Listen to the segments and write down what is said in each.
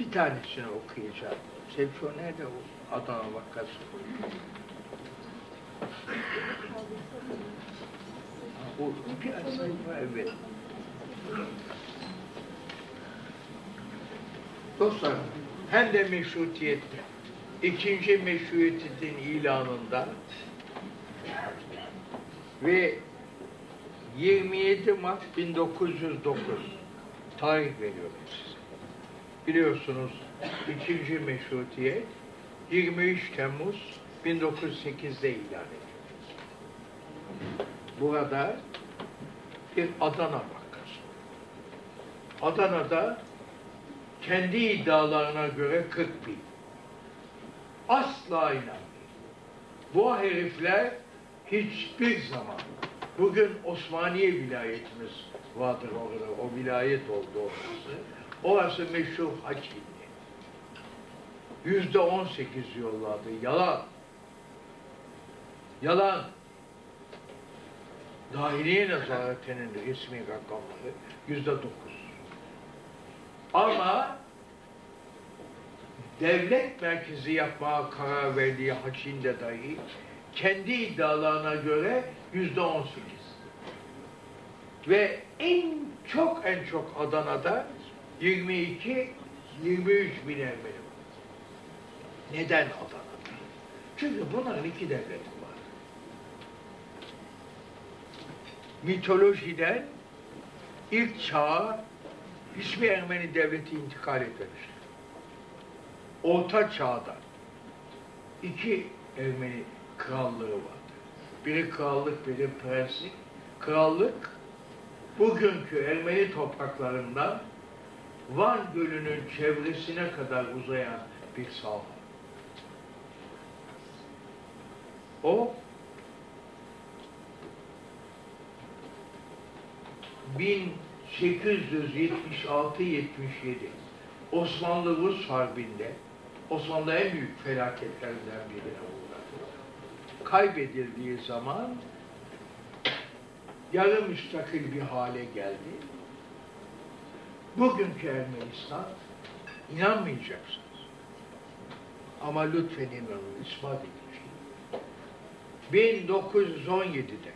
Bir tanesini okuyacağım. Selçuk nerede o Adana vakası? O bir sayfa evet. Dostlar, hem de meşrutiyette, ikinci meşrutiyetin ilanında ve 27 Mart 1909 tarih veriyorum size. Biliyorsunuz ikinci meşrutiyet 23 Temmuz 1908'de ilan edildi. Burada bir Adana vakası. Adana'da kendi iddialarına göre 40 bin. Asla inanmıyor. Bu herifler hiçbir zaman bugün Osmaniye vilayetimiz vardır orada. O vilayet oldu orası. Orası meşhur Haçinli. Yüzde on sekiz yolladı. Yalan. Yalan. Dahiliye nezaretinin resmi rakamları yüzde dokuz. Ama devlet merkezi yapmaya karar verdiği Haçin'de dahi kendi iddialarına göre yüzde on sekiz. Ve en çok en çok Adana'da 22 23 bin Ermeni var. Neden Adana'da? Çünkü bunların iki devleti var. Mitolojiden ilk çağa hiçbir Ermeni devleti intikal etmemiştir. Orta çağda iki Ermeni krallığı vardı. Biri krallık, biri prenslik. Krallık bugünkü Ermeni topraklarından Van Gölü'nün çevresine kadar uzayan bir saha. O 1876-77 Osmanlı-Rus Harbi'nde Osmanlı en büyük felaketlerinden birine uğradı. Kaybedildiği zaman yarı müstakil bir hale geldi. Bugünkü Ermenistan inanmayacaksınız. Ama lütfen inanın ispat edeceğim. 1917'de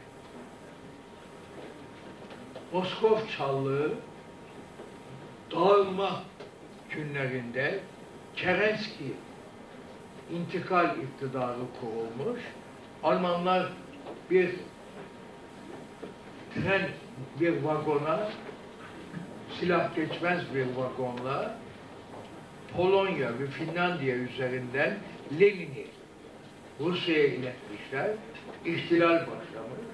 Moskov Çallığı dağılma günlerinde Kerenski intikal iktidarı kurulmuş. Almanlar bir tren, bir vagona silah geçmez bir vagonla Polonya ve Finlandiya üzerinden Lenin'i Rusya'ya iletmişler. İhtilal başlamış.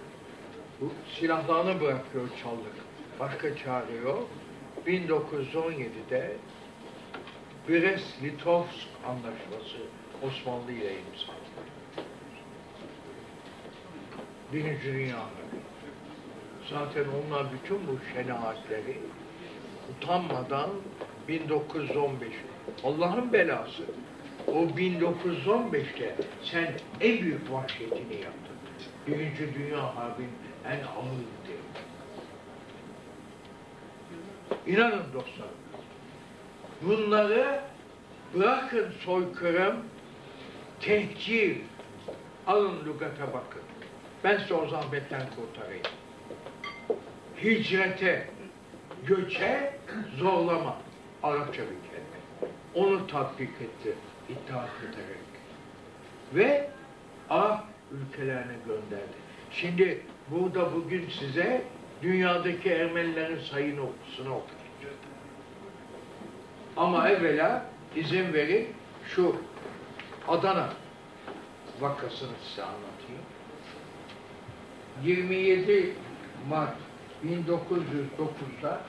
Bu silahlarını bırakıyor çaldık. Başka çare yok. 1917'de Brest-Litovsk anlaşması Osmanlı ile imzalandı. Birinci Dünya. Zaten onlar bütün bu şenaatleri utanmadan 1915 Allah'ın belası o 1915'te sen en büyük vahşetini yaptın. Birinci Dünya Harbi'nin en ağır. İnanın dostlar, bunları bırakın soykırım, tehcir, alın lügata bakın. Ben size o zahmetten kurtarayım. Hicrete, göçe zorlama. Arapça bir kelime. Onu tatbik etti itaat ederek. Ve Arap ülkelerine gönderdi. Şimdi burada bugün size dünyadaki Ermenilerin sayını okusunu okuyacağım. Ama evvela izin verin şu Adana vakasını size anlatayım. 27 Mart 1909'da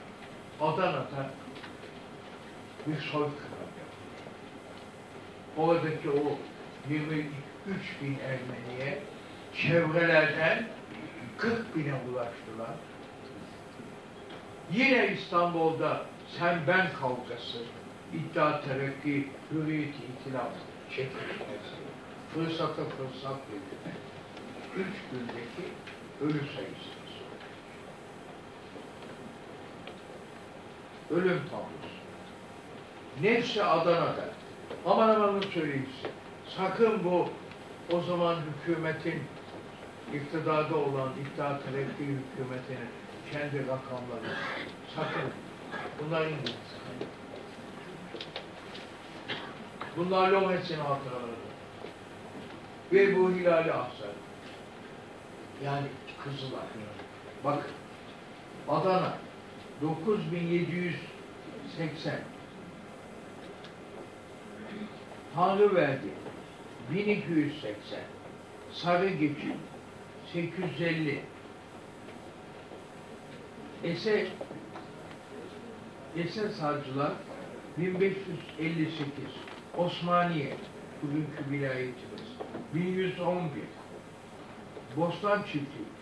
Adana'da bir soykırım yapıldı. Oradaki o 23 bin Ermeniye çevrelerden 40 bine ulaştılar. Yine İstanbul'da sen ben kavgası, iddia terakki, hürriyet itilaf çekişmesi, fırsata fırsat verilme. Üç gündeki ölü sayısı. Ölüm tablosu. Nefsi Adana'da. Aman aman söyleyeyim size. Sakın bu o zaman hükümetin iktidarda olan İttihat Terakki hükümetinin kendi rakamları. Sakın. Bunlar İngiliz. Bunlar Lomes'in hatıraları. Ve bu Hilali Ahsar. Yani Kızılay. Bakın. Adana 9780 Tanrı verdi 1280 Sarı geçin 850 Ese Ese Savcılar 1558 Osmaniye bugünkü vilayetimiz 1111 Bostan Çiftliği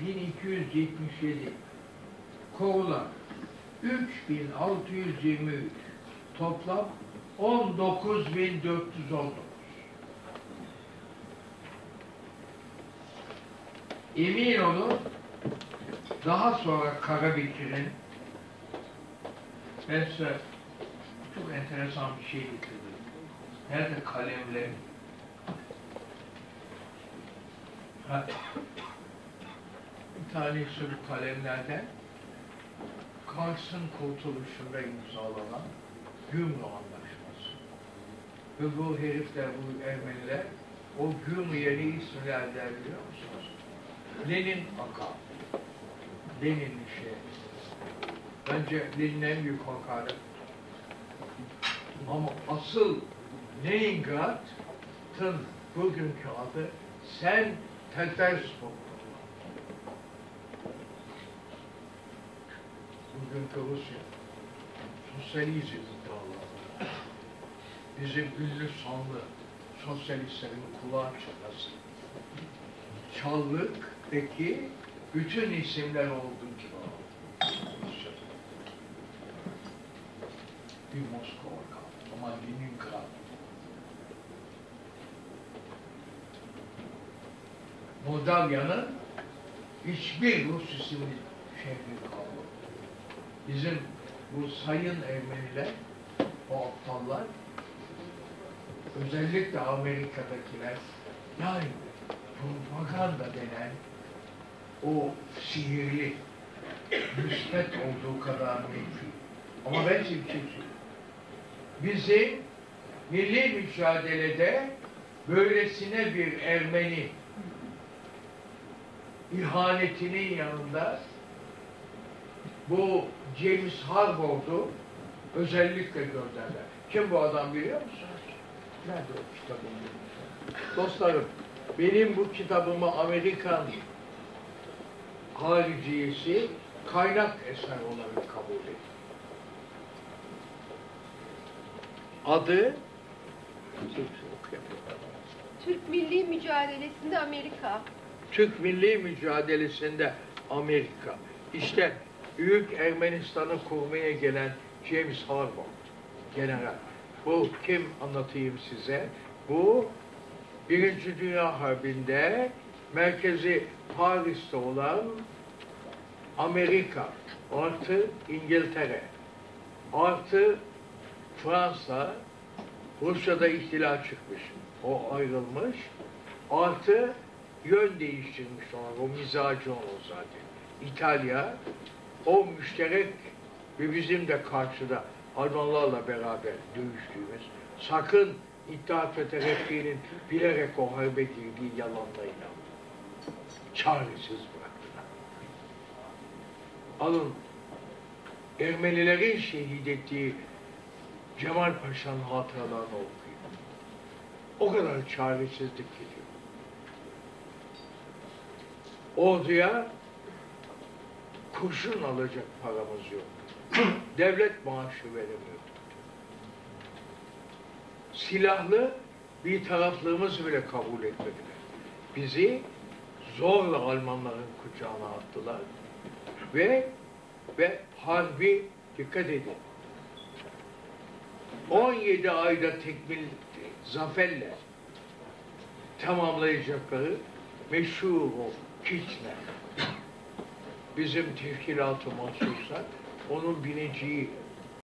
1277 Kovulan 3623 Toplam 19419 Emin olun daha sonra Karabekir'in ben size çok enteresan bir şey getirdim. Nerede kalemlerim? Ha, bir tanesi bu kalemlerden Kars'ın kurtuluşunda imzalanan Gümrü Anlaşması. Ve bu herifler, bu Ermeniler o Gümrü'ye ne isim verdiler biliyor musunuz? Lenin Aka. Lenin şey. Bence Lenin en büyük hakaret. Ama asıl Leningrad'ın bugünkü adı Sen Petersburg. Bugünkü Rusya. Sosyalizm iddiaları. Bizim ünlü sanlı sosyalistlerin kulağı çınlasın. Çallık'taki bütün isimler olduğu gibi. Bir Moskova ama Leningrad. Moldavya'nın hiçbir Rus isimli şehri kalmadı. Bizim bu sayın Ermeniler, o aptallar, özellikle Amerika'dakiler, yani propaganda denen o sihirli, müspet olduğu kadar mümkün. Ama ben size bir şey. Bizim milli mücadelede böylesine bir Ermeni ihanetinin yanında bu James Harvard'u özellikle gönderler. Kim bu adam biliyor musunuz? Nerede o kitabım? Dostlarım, benim bu kitabımı Amerikan hariciyesi kaynak eser olarak kabul ediyor. Adı Türk Milli Mücadelesi'nde Amerika. Türk milli mücadelesinde Amerika. İşte Büyük Ermenistan'ı kurmaya gelen James Harvard, general. Bu kim anlatayım size? Bu Birinci Dünya Harbi'nde merkezi Paris'te olan Amerika artı İngiltere artı Fransa Rusya'da ihtilal çıkmış. O ayrılmış. Artı yön değiştirmiş ona. O mizacı o zaten. İtalya o müşterek ve bizim de karşıda Almanlarla beraber dövüştüğümüz sakın İttihat ve Terakki'nin bilerek o harbe girdiği yalanlarıyla çaresiz bıraktılar. Alın Ermenilerin şehit ettiği Cemal Paşa'nın hatıralarını okuyun. O kadar çaresizlik geliyor. Orduya kurşun alacak paramız yok. Devlet maaşı veremiyor. Silahlı bir taraflığımız bile kabul etmediler. Bizi zorla Almanların kucağına attılar. Ve ve harbi dikkat edin. 17 ayda tekmil zaferle tamamlayacakları meşhur o Kitchener bizim teşkilatı mahsusa onun bineceği